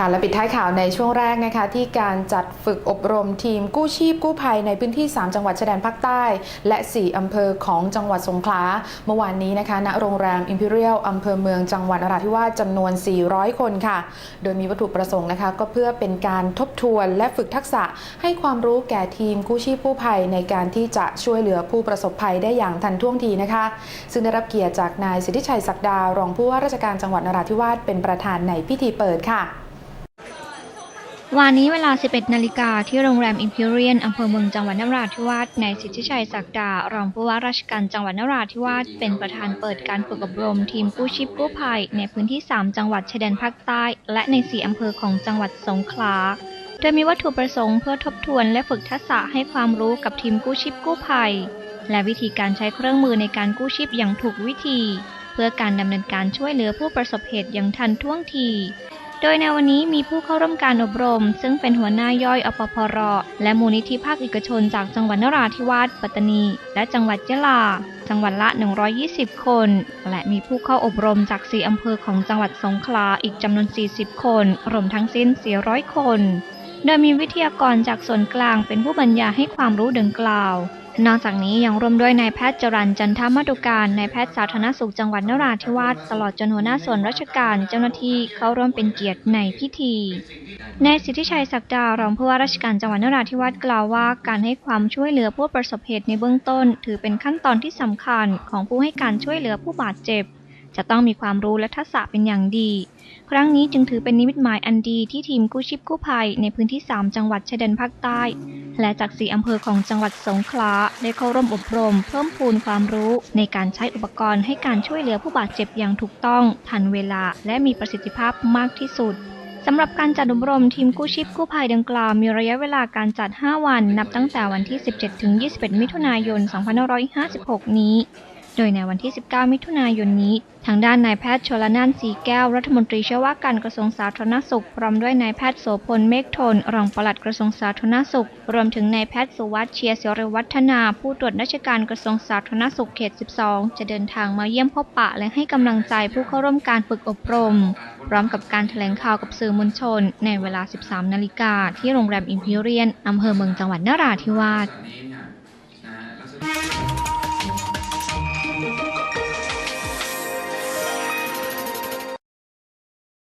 ค่ะและปิดท้ายข่าวในช่วงแรกนะคะที่การจัดฝึกอบรมทีมกู้ชีพกู้ภัยในพื้นที่ 3 จังหวัดชายแดนภาคใต้ และ 4 อำเภอของจังหวัดสงขลาเมื่อวานนี้นะคะณโรงแรม Imperial อำเภอเมืองจังหวัดนราธิวาสจำนวน 400 คนค่ะ โดยมีวัตถุประสงค์นะคะก็เพื่อเป็นการทบทวนและฝึกทักษะให้ความรู้แก่ทีมกู้ชีพกู้ภัยในการที่จะช่วยเหลือผู้ประสบภัยได้อย่างทันท่วงทีนะคะ ซึ่งได้รับเกียรติจากนายสิทธิชัยศักดารองผู้ว่าราชการจังหวัดนราธิวาสเป็นประธานในพิธีเปิดค่ะ วันนี้เวลา 11 นาฬิกาที่โรงแรม Imperial อำเภอเมืองจังหวัดนราธิวาสในสิทธิชัยศักดารองผู้ว่าราชการจังหวัดนราธิวาสเป็นประธานเปิดการฝึกอบรมทีมกู้ชีพกู้ภัย ในพื้นที่ 3 จังหวัดชายแดนภาคใต้ และใน 4 อำเภอของจังหวัดสงขลา โดยมีวัตถุประสงค์เพื่อทบทวนและฝึกทักษะให้ความรู้กับทีมกู้ชีพกู้ภัย และวิธีการใช้เครื่องมือในการกู้ชีพอย่างถูกวิธี เพื่อการดำเนินการช่วยเหลือผู้ประสบเหตุอย่างทันท่วงที โดยในวันนี้มีผู้เข้าร่วมการอบรม ซึ่งเป็นหัวหน้าย่อยอปพร และมูลนิธิภาคเอกชนจากจังหวัดนราธิวาสปัตตานี และจังหวัดยะลา จังหวัดละ 120 คน และมีผู้เข้าอบรมจาก 4 อำเภอของจังหวัดสงขลาอีกจำนวน 40 คน รวมทั้งสิ้น 400 คน โดยมีวิทยากรจากส่วนกลางเป็นผู้บรรยายให้ความรู้ดังกล่าว นอกจากนี้ยังร่วมด้วยนายแพทย์จรันจันทมาตุการนายแพทย์สาธารณสุขจังหวัดนราธิวาสตลอดจนหัวหน้าส่วนราชการเจ้าหน้าที่เข้าร่วมเป็นเกียรติในพิธีนายสิทธิชัยศักดารองผู้ว่าราชการจังหวัดนราธิวาสกล่าวว่า การให้ความช่วยเหลือผู้ประสบเหตุในเบื้องต้น ถือเป็นขั้นตอนที่สำคัญของผู้ให้การช่วยเหลือผู้บาดเจ็บ จะต้องมีความรู้และทักษะเป็นอย่างดี ครั้งนี้จึงถือเป็นนิมิตหมายอันดีที่ทีมกู้ชีพกู้ภัยในพื้นที่ 3 จังหวัดชายแดนภาคใต้ และจาก4อำเภอของจังหวัดสงขลาได้เข้าร่วมอบรม เพิ่มพูนความรู้ในการใช้อุปกรณ์ให้การช่วยเหลือผู้บาดเจ็บอย่างถูกต้อง ทันเวลา และมีประสิทธิภาพมากที่สุดสำหรับการจัดอบรมทีมกู้ชีพกู้ภัยดังกล่าวมีระยะเวลาการจัด 5 วัน นับตั้งแต่วันที่ 17 ถึง 21 มิถุนายน 2556 นี้ โดยในวันที่ 19 มิถุนายนนี้ ทางด้านนายแพทย์ชลนานสีแก้ว รัฐมนตรีช่วยว่าการกระทรวงสาธารณสุข พร้อมด้วยนายแพทย์โสพลเมฆทน รองปลัดกระทรวงสาธารณสุข รวมถึงนายแพทย์สุวัสด์เชียร์ศิริวัฒนา ผู้ตรวจราชการกระทรวงสาธารณสุขเขต 12 จะเดินทางมาเยี่ยมพบปะและให้กำลังใจผู้เข้าร่วมการฝึกอบรม พร้อมกับการแถลงข่าวกับสื่อมวลชน ในเวลา 13 นาฬิกาที่โรงแรมอิมพีเรียนอำเภอเมืองจังหวัดนราธิวาส